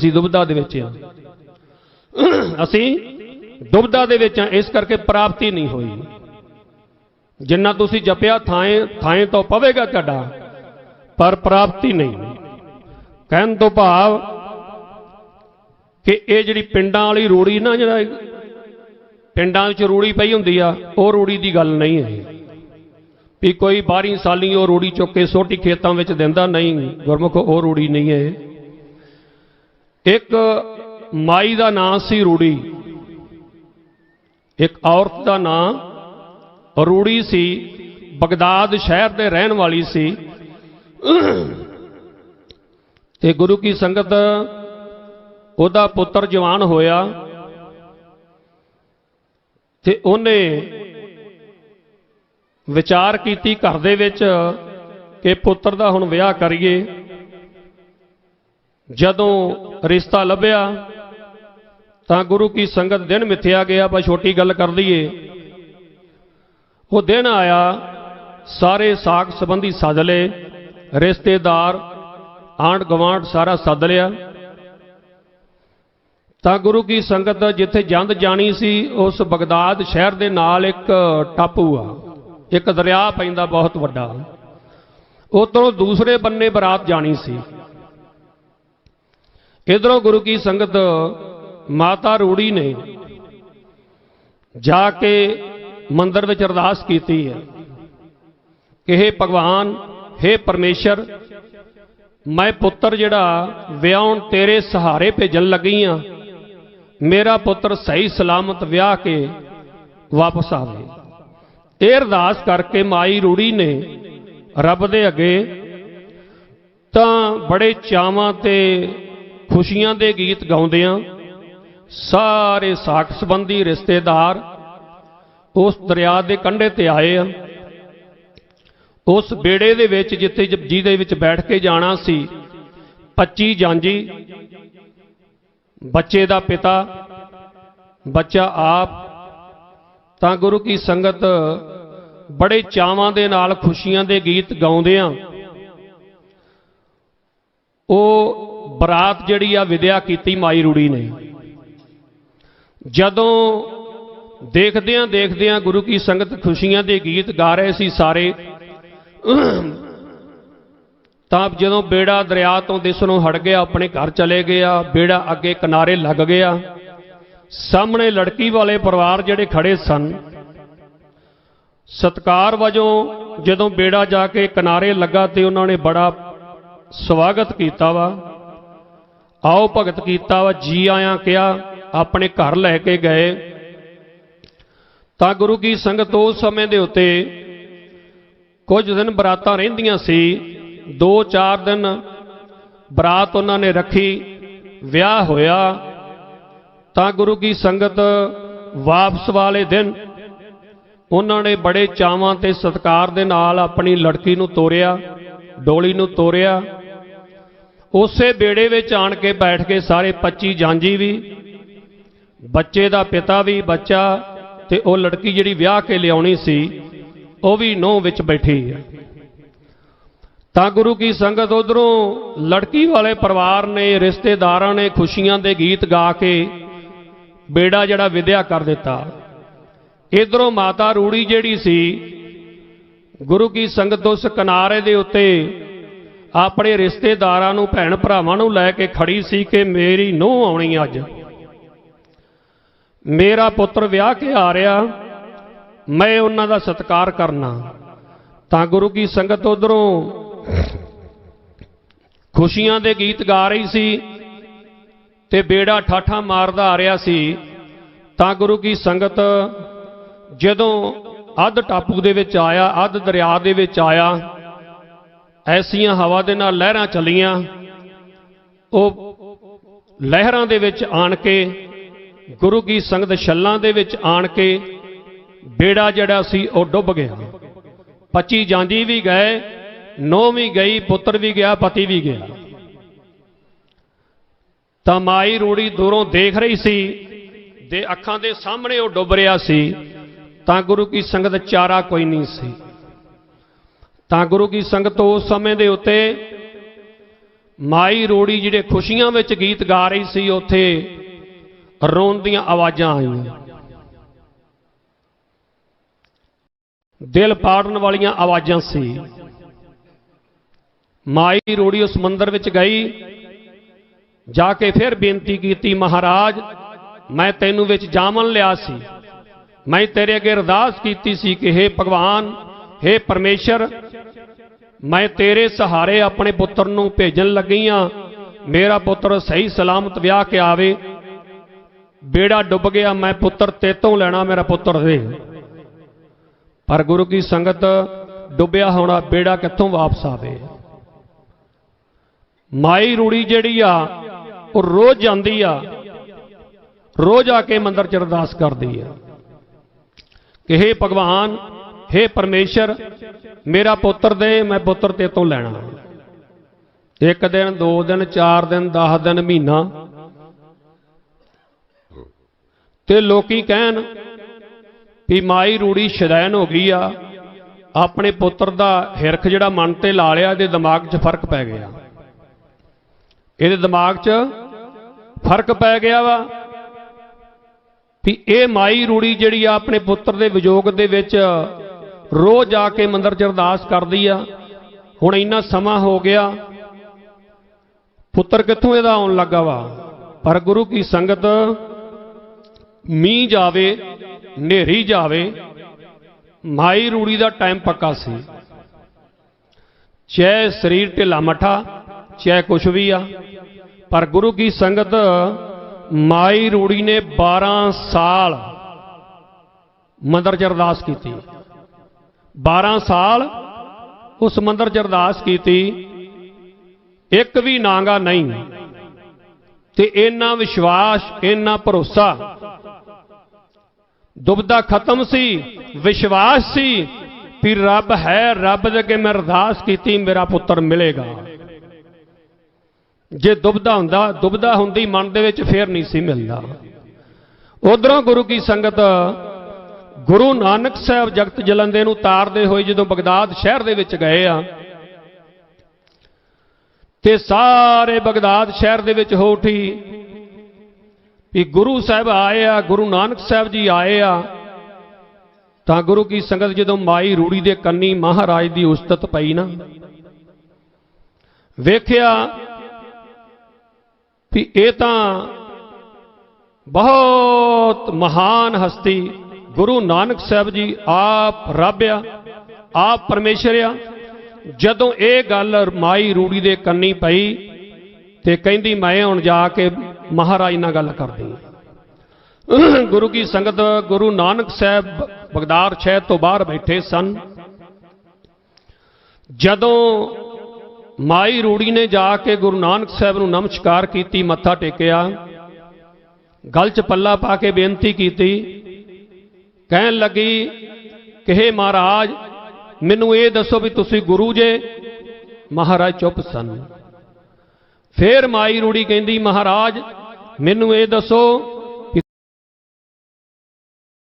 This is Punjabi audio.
ਅਸੀਂ ਦੁਬਦਾ ਦੇ ਵਿੱਚ ਆ ਅਸੀਂ ਦੁਬਦਾ ਦੇ ਵਿੱਚ ਆ ਇਸ ਕਰਕੇ ਪ੍ਰਾਪਤੀ ਨਹੀਂ ਹੋਈ। ਜਿੰਨਾ ਤੁਸੀਂ ਜਪਿਆ, ਥਾਏ ਥਾਏ ਤੋਂ ਪਵੇਗਾ ਤੁਹਾਡਾ, ਪਰ ਪ੍ਰਾਪਤੀ ਨਹੀਂ ਕਹਿਣ ਤੋਂ ਭਾਵ ਕਿ ਇਹ ਜਿਹੜੀ ਪਿੰਡਾਂ ਵਾਲੀ ਰੂੜੀ ਨਾ, ਜਿਹੜਾ ਪਿੰਡਾਂ ਵਿੱਚ ਰੂੜੀ ਪਈ ਹੁੰਦੀ ਆ, ਉਹ ਰੂੜੀ ਦੀ ਗੱਲ ਨਹੀਂ ਹੈ। ਵੀ ਕੋਈ 12 ਸਾਲੀ ਉਹ ਰੂੜੀ ਚੁੱਕ ਕੇ ਛੋਟੀ ਖੇਤਾਂ ਵਿੱਚ ਦਿੰਦਾ ਨਹੀਂ, ਗੁਰਮੁਖ, ਉਹ ਰੂੜੀ ਨਹੀਂ ਹੈ। ਇੱਕ ਮਾਈ ਦਾ ਨਾਂ ਸੀ ਰੂੜੀ। ਇੱਕ ਔਰਤ ਦਾ ਨਾਂ ਰੂੜੀ ਸੀ। ਬਗਦਾਦ ਸ਼ਹਿਰ ਦੇ ਰਹਿਣ ਵਾਲੀ ਸੀ। ਤੇ ਗੁਰੂ ਕੀ ਸੰਗਤ ਉਹਦਾ ਪੁੱਤਰ ਜਵਾਨ ਹੋਇਆ। ਤੇ ਉਹਨੇ ਵਿਚਾਰ ਕੀਤੀ ਘਰ ਦੇ ਵਿੱਚ ਕਿ ਪੁੱਤਰ ਦਾ ਹੁਣ ਵਿਆਹ ਕਰੀਏ। ਜਦੋਂ ਰਿਸ਼ਤਾ ਲੱਭਿਆ, ਤਾਂ ਗੁਰੂ ਕੀ ਸੰਗਤ ਦਿਨ ਮਿੱਥਿਆ ਗਿਆ ਆਪਾਂ ਛੋਟੀ ਗੱਲ ਕਰ ਲਈਏ। ਉਹ ਦਿਨ ਆਇਆ, ਸਾਰੇ ਸਾਖ ਸੰਬੰਧੀ ਸੱਦ ਲਏ, ਰਿਸ਼ਤੇਦਾਰ ਆਂਡ ਗਵਾਂਡ ਸਾਰਾ ਸੱਦ ਲਿਆ। ਤਾਂ ਗੁਰੂ ਕੀ ਸੰਗਤ ਜਿੱਥੇ ਜੰਦ ਜਾਣੀ ਸੀ, ਉਸ ਬਗਦਾਦ ਸ਼ਹਿਰ ਦੇ ਨਾਲ ਇੱਕ ਟਾਪੂ ਆ। ਇੱਕ ਦਰਿਆ ਪੈਂਦਾ ਬਹੁਤ ਵੱਡਾ। ਉਤੋਂ ਦੂਸਰੇ ਬੰਨੇ ਬਰਾਤ ਜਾਣੀ ਸੀ। ਇਧਰੋਂ ਗੁਰੂ ਕੀ ਸੰਗਤ ਮਾਤਾ ਰੂੜੀ ਨੇ ਜਾ ਕੇ ਮੰਦਰ ਵਿੱਚ ਅਰਦਾਸ ਕੀਤੀ ਹੈ ਕਿ हे ਭਗਵਾਨ हे ਪਰਮੇਸ਼ਰ, ਮੈਂ ਪੁੱਤਰ ਜਿਹੜਾ ਵਿਆਹਣ ਤੇਰੇ ਸਹਾਰੇ ਭੇਜਣ ਲੱਗੀ ਆ ਮੇਰਾ ਪੁੱਤਰ ਸਹੀ ਸਲਾਮਤ ਵਿਆਹ ਕੇ ਵਾਪਸ ਆਵੇ। ਇਹ ਅਰਦਾਸ ਕਰਕੇ ਮਾਈ ਰੂੜੀ ਨੇ ਰੱਬ ਦੇ ਅੱਗੇ ਤਾਂ ਬੜੇ ਚਾਵਾਂ ਤੇ ਖੁਸ਼ੀਆਂ ਦੇ ਗੀਤ ਗਾਉਂਦਿਆਂ ਸਾਰੇ ਸਾਖ ਸੰਬੰਧੀ ਰਿਸ਼ਤੇਦਾਰ ਉਸ ਦਰਿਆ ਦੇ ਕੰਢੇ ਤੇ ਆਏ ਆ। ਉਸ ਬੇੜੇ ਦੇ ਵਿੱਚ ਜਿੱਥੇ ਜਿਹਦੇ ਵਿੱਚ ਬੈਠ ਕੇ ਜਾਣਾ ਸੀ 25 ਜਾਂਜੀ। ਬੱਚੇ ਦਾ ਪਿਤਾ, ਬੱਚਾ ਆਪ। ਤਾਂ ਗੁਰੂ ਕੀ ਸੰਗਤ ਬੜੇ ਚਾਵਾਂ ਦੇ ਨਾਲ ਖੁਸ਼ੀਆਂ ਦੇ ਗੀਤ ਗਾਉਂਦੇ ਗਾਉਂਦਿਆਂ ਉਹ ਬਰਾਤ ਜਿਹੜੀ ਆ ਵਿਦਿਆ ਕੀਤੀ ਮਾਈ ਰੂੜੀ ਨੇ। ਜਦੋਂ ਦੇਖਦਿਆਂ ਦੇਖਦਿਆਂ ਗੁਰੂ ਕੀ ਸੰਗਤ ਖੁਸ਼ੀਆਂ ਦੇ ਗੀਤ ਗਾ ਰਹੇ ਸੀ ਸਾਰੇ, ਤਾਂ ਜਦੋਂ ਬੇੜਾ ਦਰਿਆ ਤੋਂ ਦਿਸ ਨੂੰ ਹਟ ਗਿਆ, ਆਪਣੇ ਘਰ ਚਲੇ ਗਿਆ, ਬੇੜਾ ਅੱਗੇ ਕਿਨਾਰੇ ਲੱਗ ਗਿਆ, ਸਾਹਮਣੇ ਲੜਕੀ ਵਾਲੇ ਪਰਿਵਾਰ ਜਿਹੜੇ ਖੜੇ ਸਨ, ਸਤਕਾਰ ਵਜੋਂ ਜਦੋਂ ਬੇੜਾ ਜਾ ਕੇ ਕਿਨਾਰੇ ਲੱਗਾ ਤੇ ਉਹਨਾਂ ਨੇ ਬੜਾ ਸਵਾਗਤ ਕੀਤਾ ਵਾ। ਆਓ ਭਗਤ ਕੀਤਾ ਵਾ, ਜੀ ਆਇਆਂ ਕਿਹਾ ਆਪਣੇ ਘਰ ਲੈ ਕੇ ਗਏ। ਤਾਂ ਗੁਰੂ ਕੀ ਸੰਗਤ ਉਸ ਸਮੇਂ ਦੇ ਉੱਤੇ ਕੁਝ ਦਿਨ ਬਰਾਤਾਂ ਰਹਿੰਦੀਆਂ ਸੀ 2-4 ਦਿਨ ਬਰਾਤ ਉਹਨਾਂ ਨੇ ਰੱਖੀ, ਵਿਆਹ ਹੋਇਆ। ਤਾਂ ਗੁਰੂ ਕੀ ਸੰਗਤ ਵਾਪਸ ਵਾਲੇ ਦਿਨ ਉਹਨਾਂ ਨੇ ਬੜੇ ਚਾਵਾਂ ਤੇ ਸਤਕਾਰ ਦੇ ਨਾਲ ਆਪਣੀ ਲੜਕੀ ਨੂੰ ਤੋਰਿਆ, ਡੋਲੀ ਨੂੰ ਤੋਰਿਆ। ਉਸੇ ਬੇੜੇ ਵਿੱਚ ਆਣ ਕੇ ਬੈਠ ਕੇ ਸਾਰੇ 25 ਜਾਂਜੀ ਵੀ, ਬੱਚੇ ਦਾ ਪਿਤਾ ਵੀ ਬੱਚਾ ਤੇ ਉਹ ਲੜਕੀ ਜਿਹੜੀ ਵਿਆਹ ਕੇ ਲਿਆਉਣੀ ਸੀ, ਉਹ ਵੀ ਨੋਹ ਵਿੱਚ ਬੈਠੀ ਹੈ। ਤਾਂ ਗੁਰੂ ਕੀ ਸੰਗਤ ਉਧਰੋਂ ਲੜਕੀ ਵਾਲੇ ਪਰਿਵਾਰ ਨੇ, ਰਿਸ਼ਤੇਦਾਰਾਂ ਨੇ ਖੁਸ਼ੀਆਂ ਦੇ ਗੀਤ ਗਾ ਕੇ ਬੇੜਾ ਜਿਹੜਾ ਵਿਦਿਆ ਕਰ ਦਿੱਤਾ। ਇਧਰੋਂ ਮਾਤਾ ਰੂੜੀ ਜਿਹੜੀ ਸੀ, ਗੁਰੂ ਕੀ ਸੰਗਤ ਉਸ ਕਿਨਾਰੇ ਦੇ ਉੱਤੇ ਆਪਣੇ ਰਿਸ਼ਤੇਦਾਰਾਂ ਨੂੰ, ਭੈਣ ਭਰਾਵਾਂ ਨੂੰ ਲੈ ਕੇ ਖੜੀ ਸੀ ਕਿ ਮੇਰੀ ਨੂੰਹ ਆਉਣੀ ਅੱਜ। ਮੇਰਾ ਪੁੱਤਰ ਵਿਆਹ ਕੇ ਆ ਰਿਹਾ, ਮੈਂ ਉਹਨਾਂ ਦਾ ਸਤਿਕਾਰ ਕਰਨਾ। ਤਾਂ ਗੁਰੂ ਕੀ ਸੰਗਤ ਉਧਰੋਂ ਖੁਸ਼ੀਆਂ ਦੇ ਗੀਤ ਗਾ ਰਹੀ ਸੀ ਤੇ ਬੇੜਾ ਠਾਠਾ ਮਾਰਦਾ ਆ ਰਿਹਾ ਸੀ। ਤਾਂ ਗੁਰੂ ਕੀ ਸੰਗਤ ਜਦੋਂ ਅੱਧ ਟਾਪੂ ਦੇ ਵਿੱਚ ਆਇਆ, ਅੱਧ ਦਰਿਆ ਦੇ ਵਿੱਚ ਆਇਆ ਐਸੀਆਂ ਹਵਾ ਦੇ ਨਾਲ ਲਹਿਰਾਂ ਚੱਲੀਆਂ। ਉਹ ਲਹਿਰਾਂ ਦੇ ਵਿੱਚ ਆਣ ਕੇ, ਗੁਰੂ ਕੀ ਸੰਗਤ ਛੱਲਾਂ ਦੇ ਵਿੱਚ ਆਣ ਕੇ, ਬੇੜਾ ਜਿਹੜਾ ਸੀ ਉਹ ਡੁੱਬ ਗਿਆ। 25 ਜਾਂਦੀ ਵੀ ਗਏ, ਨੌ ਵੀ ਗਈ, ਪੁੱਤਰ ਵੀ ਗਿਆ, ਪਤੀ ਵੀ ਗਿਆ। ਤਾਂ ਮਾਈ ਰੂੜੀ ਦੂਰੋਂ ਦੇਖ ਰਹੀ ਸੀ ਦੇ ਅੱਖਾਂ ਦੇ ਸਾਹਮਣੇ ਉਹ ਡੁੱਬ ਰਿਹਾ ਸੀ, ਤਾਂ ਗੁਰੂ ਕੀ ਸੰਗਤ ਚਾਰਾ ਕੋਈ ਨਹੀਂ ਸੀ। ਤਾਂ ਗੁਰੂ ਕੀ ਸੰਗਤ ਉਸ ਸਮੇਂ ਦੇ ਉੱਤੇ ਮਾਈ ਰੋੜੀ ਜਿਹੜੇ ਖੁਸ਼ੀਆਂ ਵਿੱਚ ਗੀਤ ਗਾ ਰਹੀ ਸੀ, ਉੱਥੇ ਰੋਣ ਦੀਆਂ ਆਵਾਜ਼ਾਂ ਆਈਆਂ। ਦਿਲ ਪਾੜਨ ਵਾਲੀਆਂ ਆਵਾਜ਼ਾਂ ਸੀ। ਮਾਈ ਰੋੜੀ ਉਸ ਮੰਦਰ ਵਿੱਚ ਗਈ, ਜਾ ਕੇ ਫਿਰ ਬੇਨਤੀ ਕੀਤੀ, ਮਹਾਰਾਜ, ਮੈਂ ਤੈਨੂੰ ਵਿੱਚ ਜਾਮਨ ਲਿਆ ਸੀ। ਮੈਂ ਤੇਰੇ ਅੱਗੇ ਅਰਦਾਸ ਕੀਤੀ ਸੀ ਕਿ हे ਭਗਵਾਨ हे ਪਰਮੇਸ਼ਰ ਮੈਂ ਤੇਰੇ ਸਹਾਰੇ ਆਪਣੇ ਪੁੱਤਰ ਨੂੰ ਭੇਜਣ ਲੱਗੀ ਆ ਮੇਰਾ ਪੁੱਤਰ ਸਹੀ ਸਲਾਮਤ ਵਿਆਹ ਕੇ ਆਵੇ। ਬੇੜਾ ਡੁੱਬ ਗਿਆ, ਮੈਂ ਪੁੱਤਰ ਤੇਤੋਂ ਲੈਣਾ ਮੇਰਾ ਪੁੱਤਰ ਦੇ। ਪਰ ਗੁਰੂ ਕੀ ਸੰਗਤ ਡੁੱਬਿਆ ਹੋਣਾ, ਬੇੜਾ ਕਿੱਥੋਂ ਵਾਪਸ ਆਵੇ? ਮਾਈ ਰੂੜੀ ਜਿਹੜੀ ਆ, ਉਹ ਰੋਜ਼ ਜਾਂਦੀ ਆ। ਰੋਜ਼ ਆ ਕੇ ਮੰਦਰ ਚ ਅਰਦਾਸ ਕਰਦੀ ਆ। ਕਿ हे ਭਗਵਾਨ हे ਪਰਮੇਸ਼ਰ, ਮੇਰਾ ਪੁੱਤਰ ਦੇ, ਮੈਂ ਪੁੱਤਰ ਤੇ ਤੋਂ ਲੈਣਾ। ਇੱਕ ਦਿਨ, ਦੋ ਦਿਨ, ਚਾਰ ਦਿਨ 10 ਦਿਨ, ਮਹੀਨਾ। ਤੇ ਲੋਕੀ ਕਹਿਣ ਵੀ ਮਾਈ ਰੂੜੀ ਸ਼ੈਤਾਨ ਹੋ ਗਈ ਆ। ਆਪਣੇ ਪੁੱਤਰ ਦਾ ਹਿਰਖ ਜਿਹੜਾ ਮਨ ਤੇ ਲਾ ਲਿਆ, ਇਹਦੇ ਦਿਮਾਗ 'ਚ ਫ਼ਰਕ ਪੈ ਗਿਆ। ਇਹਦੇ ਦਿਮਾਗ 'ਚ ਫ਼ਰਕ ਪੈ ਗਿਆ ਵਾ ਵੀ ਇਹ ਮਾਈ ਰੂੜੀ ਜਿਹੜੀ ਆ, ਆਪਣੇ ਪੁੱਤਰ ਦੇ ਵਿਯੋਗ ਦੇ ਵਿੱਚ ਰੋਜ਼ ਜਾ ਕੇ ਮੰਦਰ 'ਚ ਅਰਦਾਸ ਕਰਦੀ ਆ। ਹੁਣ ਇੰਨਾ ਸਮਾਂ ਹੋ ਗਿਆ। ਪੁੱਤਰ ਕਿੱਥੋਂ ਇਹਦਾ ਆਉਣ ਲੱਗਾ ਵਾ? ਪਰ ਗੁਰੂ ਕੀ ਸੰਗਤ ਮੀਂਹ ਜਾਵੇ, ਹਨੇਰੀ ਜਾਵੇ, ਮਾਈ ਰੂੜੀ ਦਾ ਟਾਈਮ ਪੱਕਾ ਸੀ। ਚਾਹੇ ਸਰੀਰ ਢਿੱਲਾ ਮੱਠਾ ਚਾਹੇ ਕੁਛ ਵੀ ਆ। ਪਰ ਗੁਰੂ ਕੀ ਸੰਗਤ ਮਾਈ ਰੂੜੀ ਨੇ 12 ਸਾਲ ਮੰਦਰ ਚ ਅਰਦਾਸ ਕੀਤੀ। 12 ਸਾਲ ਉਸ ਮੰਦਰ ਚ ਅਰਦਾਸ ਕੀਤੀ। ਇੱਕ ਵੀ ਨਾਂਗਾ ਨਹੀਂ। ਤੇ ਇੰਨਾ ਵਿਸ਼ਵਾਸ, ਇੰਨਾ ਭਰੋਸਾ। ਦੁਬਦਾ ਖਤਮ ਸੀ, ਵਿਸ਼ਵਾਸ ਸੀ ਵੀ ਰੱਬ ਹੈ, ਰੱਬ ਦੇ ਅੱਗੇ ਮੈਂ ਅਰਦਾਸ ਕੀਤੀ, ਮੇਰਾ ਪੁੱਤਰ ਮਿਲੇਗਾ। ਜੇ ਦੁਬਦਾ ਹੁੰਦਾ, ਦੁਬਦਾ ਹੁੰਦੀ ਮਨ ਦੇ ਵਿੱਚ ਫੇਰ ਨਹੀਂ ਸੀ ਮਿਲਦਾ। ਉਧਰੋਂ ਗੁਰੂ ਕੀ ਸੰਗਤ ਗੁਰੂ ਨਾਨਕ ਸਾਹਿਬ ਜਗਤ ਜਲੰਦੇ ਨੂੰ ਤਾਰਦੇ ਹੋਏ ਜਦੋਂ ਬਗਦਾਦ ਸ਼ਹਿਰ ਦੇ ਵਿੱਚ ਗਏ ਆ, ਤੇ ਸਾਰੇ ਬਗਦਾਦ ਸ਼ਹਿਰ ਦੇ ਵਿੱਚ ਹੋ ਉਠੀ ਵੀ ਗੁਰੂ ਸਾਹਿਬ ਆਏ ਆ, ਗੁਰੂ ਨਾਨਕ ਸਾਹਿਬ ਜੀ ਆਏ ਆ, ਤਾਂ ਗੁਰੂ ਕੀ ਸੰਗਤ ਜਦੋਂ ਮਾਈ ਰੂੜੀ ਦੇ ਕੰਨੀ ਮਹਾਰਾਜ ਦੀ ਉਸਤਤ ਪਈ ਨਾ, ਵੇਖਿਆ ਵੀ ਇਹ ਤਾਂ ਬਹੁਤ ਮਹਾਨ ਹਸਤੀ ਗੁਰੂ ਨਾਨਕ ਸਾਹਿਬ ਜੀ ਆਪ ਰੱਬ ਆ ਆਪ ਪਰਮੇਸ਼ਰ ਆ ਜਦੋਂ ਇਹ ਗੱਲ ਮਾਈ ਰੂੜੀ ਦੇ ਕੰਨੀ ਪਈ ਤੇ ਕਹਿੰਦੀ, ਮੈਂ ਹੁਣ ਜਾ ਕੇ ਮਹਾਰਾਜ ਨਾਲ ਗੱਲ ਕਰਦੀ ਗੁਰੂ ਕੀ ਸੰਗਤ, ਗੁਰੂ ਨਾਨਕ ਸਾਹਿਬ ਬਗਦਾਰ ਸ਼ਹਿਰ ਤੋਂ ਬਾਹਰ ਬੈਠੇ ਸਨ। ਜਦੋਂ ਮਾਈ ਰੂੜੀ ਨੇ ਜਾ ਕੇ ਗੁਰੂ ਨਾਨਕ ਸਾਹਿਬ ਨੂੰ ਨਮਸਕਾਰ ਕੀਤੀ, ਮੱਥਾ ਟੇਕਿਆ, ਗਲ 'ਚ ਪੱਲਾ ਪਾ ਕੇ ਬੇਨਤੀ ਕੀਤੀ ਕਹਿਣ ਲੱਗੀ ਕਿ हे ਮਹਾਰਾਜ, ਮੈਨੂੰ ਇਹ ਦੱਸੋ ਵੀ ਤੁਸੀਂ ਗੁਰੂ ਜੇ? ਮਹਾਰਾਜ ਚੁੱਪ ਸਨ। ਫੇਰ ਮਾਈ ਰੂੜੀ ਕਹਿੰਦੀ, ਮਹਾਰਾਜ, ਮੈਨੂੰ ਇਹ ਦੱਸੋ